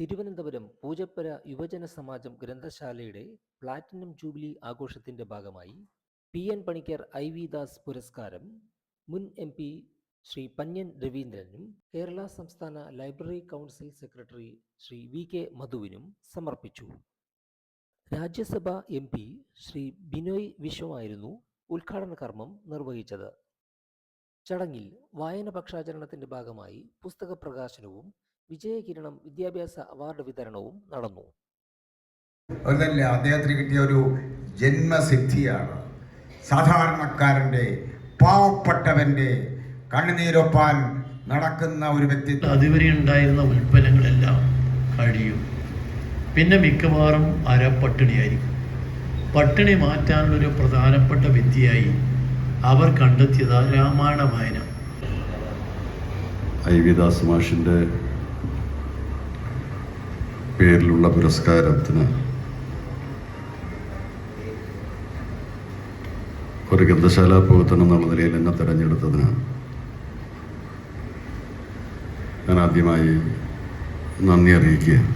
തിരുവനന്തപുരം പൂജപ്പുര യുവജന സമാജം ഗ്രന്ഥശാലയുടെ platinum jubilee ആഘോഷത്തിന്റെ ഭാഗമായി P N Panicker I V Das പുരസ്കാരം മുൻ എം പി ശ്രീ പന്യൻ രവീന്ദ്രനും കേരള സംസ്ഥാന library council secretary Shri V K മധുവിനും സമർപ്പിച്ചു. രാജ്യസഭ എം പി ശ്രീ ബിനോയ് വിശ്വമായിരുന്നു ഉദ്ഘാടന കർമ്മം നിർവഹിച്ചത്. ചടങ്ങിൽ വായന പക്ഷാചരണത്തിന്റെ ഭാഗമായി പുസ്തക പ്രകാശനവും വിജയകിരണം വിദ്യാഭ്യാസ അവാർഡ് വിതരണവും നടന്നു. അതല്ല അദ്ദേഹത്തിന് കിട്ടിയ ഒരു ജന്മസിദ്ധിയാണ്. സാധാരണക്കാരന്റെ പാവപ്പെട്ടവന്റെ കണ്ണുനീരൊപ്പാൻ നടക്കുന്ന ഒരു വ്യക്തിത്വം. അതുവരെ ഉണ്ടായിരുന്ന ഉൽപ്പന്നങ്ങളെല്ലാം കഴിയും. പിന്നെ മിക്കവാറും അര പട്ടിണിയായിരിക്കും. പട്ടിണി മാറ്റാനുള്ളൊരു പ്രധാനപ്പെട്ട വിദ്യയായി അവർ കണ്ടെത്തിയത് രാമായണ വായന. ഐ വി ദാസ് മാഷിന്റെ പേരിലുള്ള പുരസ്കാരത്തിന് ഒരു ഗ്രന്ഥശാല പ്രവർത്തനം എന്നുള്ള നിലയിൽ എന്നെ തിരഞ്ഞെടുത്തതിന് ഞാൻ ആദ്യമായി നന്ദി അറിയിക്കുകയാണ്.